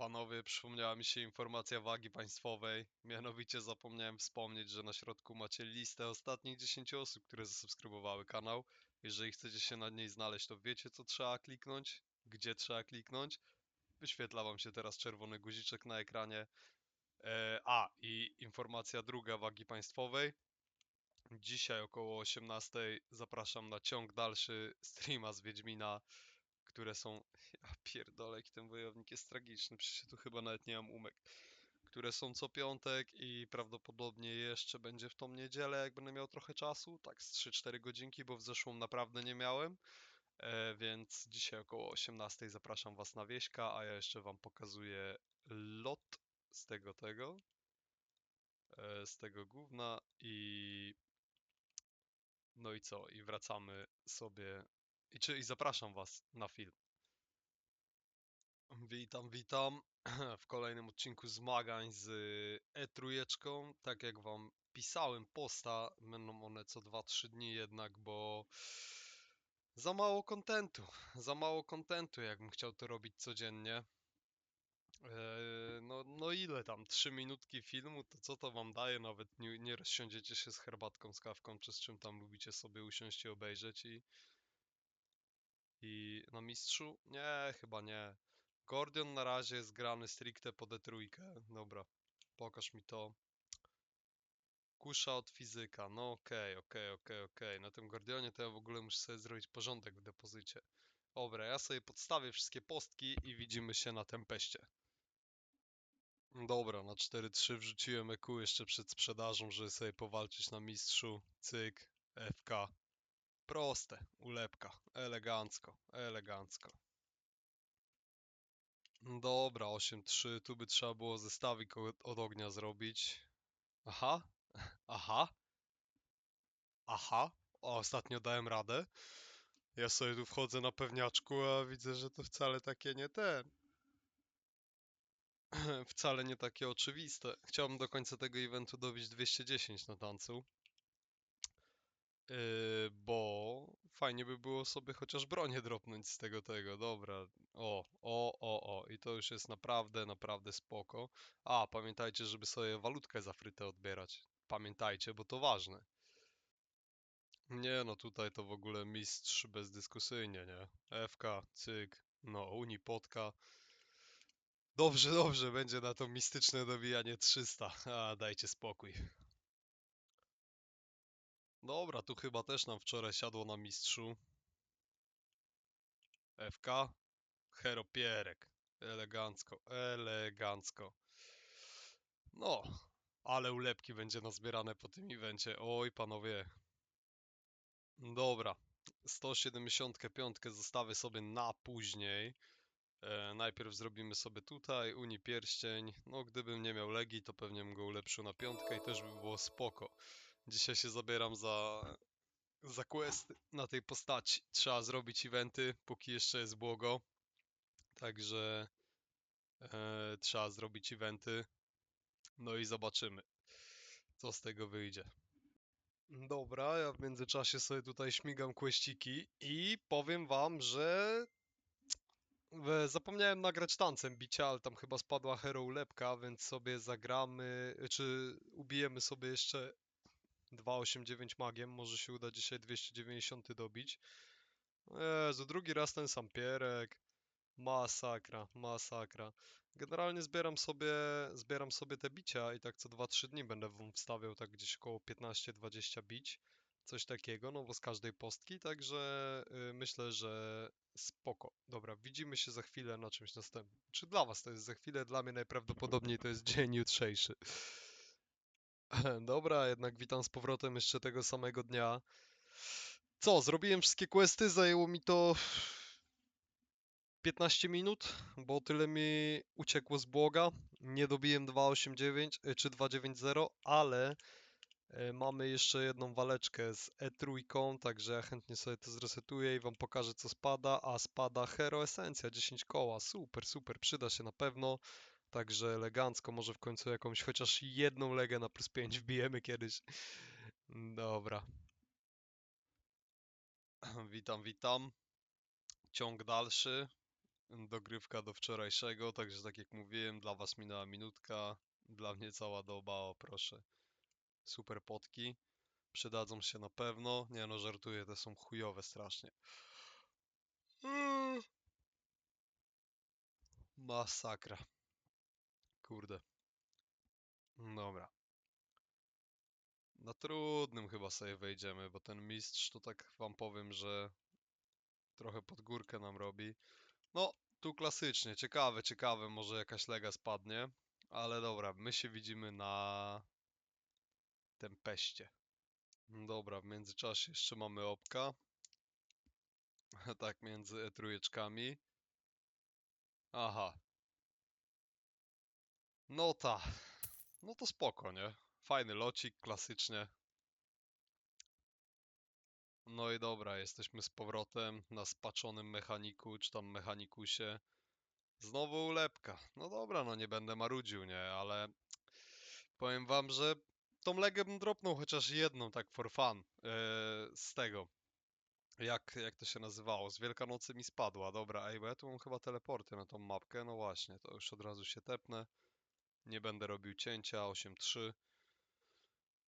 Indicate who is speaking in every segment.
Speaker 1: Panowie, przypomniała mi się informacja wagi państwowej. Mianowicie zapomniałem wspomnieć, że na środku macie listę ostatnich 10 osób, które zasubskrybowały kanał. Jeżeli chcecie się na niej znaleźć, to wiecie co trzeba kliknąć, gdzie trzeba kliknąć. Wyświetla wam się teraz czerwony guziczek na ekranie. E, a, i informacja druga wagi państwowej. Dzisiaj około 18 zapraszam na ciąg dalszy streama z Wiedźmina, które są... Ja pierdolę, jaki ten wojownik jest tragiczny, przecież tu chyba nawet nie mam umek. Które są co piątek i prawdopodobnie jeszcze będzie w tą niedzielę, jak będę miał trochę czasu, tak z 3-4 godzinki, bo w zeszłą naprawdę nie miałem. E, więc dzisiaj około 18 zapraszam was na wieśka, a ja jeszcze wam pokazuję lot z tego tego, e, z tego gówna i no i co? I wracamy sobie. I, czy, I zapraszam Was na film. Witam, witam w kolejnym odcinku zmagań z E3. Tak jak Wam pisałem posta, będą one co 2-3 dni jednak, bo za mało kontentu. Za mało kontentu, jakbym chciał to robić codziennie. Eee, No, no ile tam? 3 minutki filmu, to co to wam daje? Nawet nie, nie rozsiądziecie się z herbatką, z kawką, czy z czym tam lubicie sobie usiąść i obejrzeć i... I na mistrzu? Nie, chyba nie. Gordion na razie jest grany stricte po D3. Dobra, pokaż mi to. Kusza od fizyka. No okej, okej, okej, okej. Na tym Gordionie to ja w ogóle muszę sobie zrobić porządek w depozycie. Dobra, ja sobie podstawię wszystkie postki i widzimy się na tempeście. Dobra, na 4-3 wrzuciłem EQ jeszcze przed sprzedażą, żeby sobie powalczyć na mistrzu. Cyk, FK. Proste, ulepka. Elegancko, elegancko. Dobra, 8-3, tu by trzeba było zestawik od, ognia zrobić. Aha, aha, aha. O, ostatnio dałem radę. Ja sobie tu wchodzę na pewniaczku, a widzę, że to wcale takie nie ten. Wcale nie takie oczywiste. Chciałbym do końca tego eventu dobić 210 na tancu. Yy, bo fajnie by było sobie chociaż bronię dropnąć z tego tego. Dobra. O, o, o, o. I to już jest naprawdę, naprawdę spoko. A, pamiętajcie, żeby sobie walutkę za frytę odbierać. Pamiętajcie, bo to ważne. Nie, no tutaj to w ogóle mistrz bezdyskusyjnie, nie? FK, cyk, no, Unipotka. Dobrze, dobrze, będzie na to mistyczne dobijanie 300. A, dajcie spokój. Dobra, tu chyba też nam wczoraj siadło na mistrzu. FK, Hero Pierek. Elegancko, elegancko. No, ale ulepki będzie nazbierane po tym evencie. Oj, panowie. Dobra, 175 zostawię sobie na później. E, najpierw zrobimy sobie tutaj Uni Pierścień. No, gdybym nie miał Legii, to pewnie bym go ulepszył na piątkę i też by było spoko. Dzisiaj się zabieram za, za questy na tej postaci. Trzeba zrobić eventy, póki jeszcze jest błogo. Także e, trzeba zrobić eventy. No i zobaczymy, co z tego wyjdzie. Dobra, ja w międzyczasie sobie tutaj śmigam questyki i powiem wam, że zapomniałem nagrać tancem bicia, ale tam chyba spadła hero ulepka, więc sobie zagramy, czy ubijemy sobie jeszcze 289 magiem, może się uda dzisiaj 290 dobić. Jezu, drugi raz ten sam pierek. Masakra, masakra. Generalnie zbieram sobie, zbieram sobie te bicia i tak co 2-3 dni będę wam wstawiał tak gdzieś około 15-20 bić. Coś takiego, no bo z każdej postki, także y, myślę, że spoko. Dobra, widzimy się za chwilę na czymś następnym. Czy dla was to jest za chwilę? Dla mnie najprawdopodobniej to jest dzień jutrzejszy. Dobra, jednak witam z powrotem jeszcze tego samego dnia. Co, zrobiłem wszystkie questy, zajęło mi to 15 minut, bo tyle mi uciekło z błoga. Nie dobiłem 289 y, czy 290, ale y, mamy jeszcze jedną waleczkę z E3, także ja chętnie sobie to zresetuję i wam pokażę co spada, a spada Hero Esencja 10 koła. Super, super, przyda się na pewno. Także elegancko, może w końcu jakąś chociaż jedną legę na plus 5 wbijemy kiedyś. Dobra. Witam, witam. Ciąg dalszy. dogrywka do wczorajszego, także tak jak mówiłem, dla was minęła minutka, dla mnie cała doba, o proszę. Super potki, przydadzą się na pewno. Nie no, żartuję, te są chujowe strasznie. Mm. Masakra. Kurde. Dobra. Na trudnym chyba sobie wejdziemy, bo ten mistrz to tak wam powiem, że trochę pod górkę nam robi. No, tu klasycznie, ciekawe, ciekawe, może jakaś lega spadnie, ale dobra, my się widzimy na tempeście. Dobra, w międzyczasie jeszcze mamy opka. tak, między e trójeczkami. Aha. No ta. No to spoko, nie? Fajny locik, klasycznie. No i dobra, jesteśmy z powrotem na spaczonym mechaniku, czy tam mechanikusie. Znowu ulepka. No dobra, no nie będę marudził, nie? Ale powiem wam, że tą legę bym dropnął chociaż jedną, tak for fun. Yy, z tego. Jak, jak to się nazywało? Z Wielkanocy mi spadła. Dobra, ej, bo ja tu mam chyba teleporty na tą mapkę. No właśnie, to już od razu się tepnę. Nie będę robił cięcia, 8.3.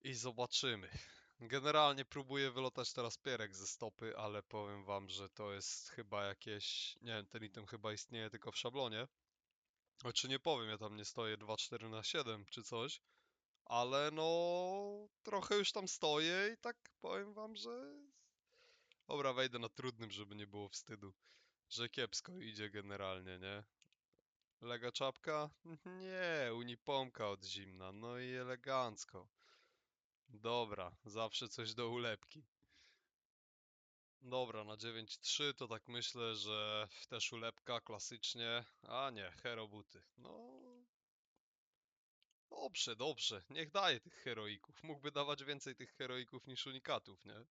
Speaker 1: I zobaczymy. Generalnie próbuję wylotać teraz pierek ze stopy, ale powiem wam, że to jest chyba jakieś... Nie wiem, ten item chyba istnieje tylko w szablonie. Znaczy nie powiem, ja tam nie stoję 2.4 na 7 czy coś. Ale no... Trochę już tam stoję i tak powiem wam, że... Dobra, wejdę na trudnym, żeby nie było wstydu. Że kiepsko idzie generalnie, nie? Lega czapka? Nie, unipomka od zimna, no i elegancko. Dobra, zawsze coś do ulepki. Dobra, na 9.3 to tak myślę, że też ulepka klasycznie. A nie, hero buty. No. Dobrze, dobrze. Niech daje tych heroików. Mógłby dawać więcej tych heroików niż unikatów, nie?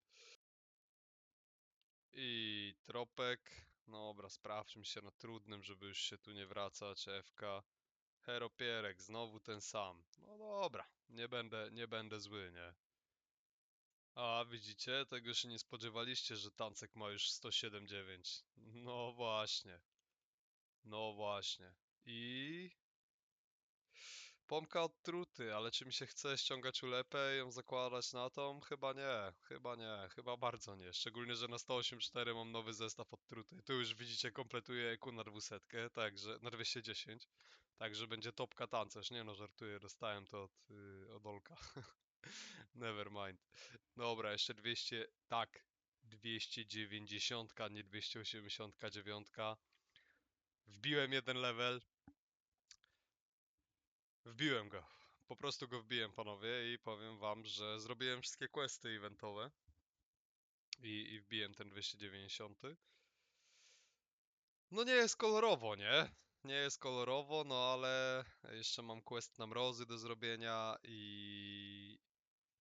Speaker 1: I tropek. Dobra, sprawdźmy się na trudnym, żeby już się tu nie wracać. FK. Heropierek, znowu ten sam. No dobra, nie będę, nie będę zły, nie? A, widzicie? Tego się nie spodziewaliście, że Tancek ma już 107,9. No właśnie. No właśnie. I... Pompka od truty, ale czy mi się chce ściągać ulepę i ją zakładać na tą? Chyba nie, chyba nie, chyba bardzo nie. Szczególnie, że na 108.4 mam nowy zestaw od truty. Tu już widzicie, kompletuję EQ na 200, także na 210. Także będzie topka tancerz. Nie no, żartuję, dostałem to od, yy, od Olka. Never mind. Dobra, jeszcze 200, tak, 290, nie 289. Wbiłem jeden level. Wbiłem go. Po prostu go wbiłem, panowie, i powiem wam, że zrobiłem wszystkie questy eventowe. I, i wbiłem ten 290. No nie jest kolorowo, nie? Nie jest kolorowo, no ale jeszcze mam quest na mrozy do zrobienia i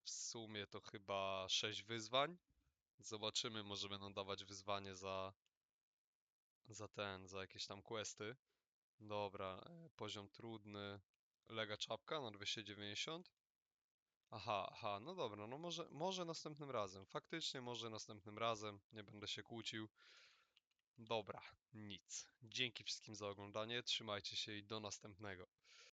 Speaker 1: w sumie to chyba 6 wyzwań. Zobaczymy, może będą dawać wyzwanie za za ten, za jakieś tam questy. Dobra, e, poziom trudny. Lega czapka na 290. Aha, aha, no dobra, no może, może następnym razem. Faktycznie może następnym razem. Nie będę się kłócił. Dobra, nic. Dzięki wszystkim za oglądanie. Trzymajcie się i do następnego.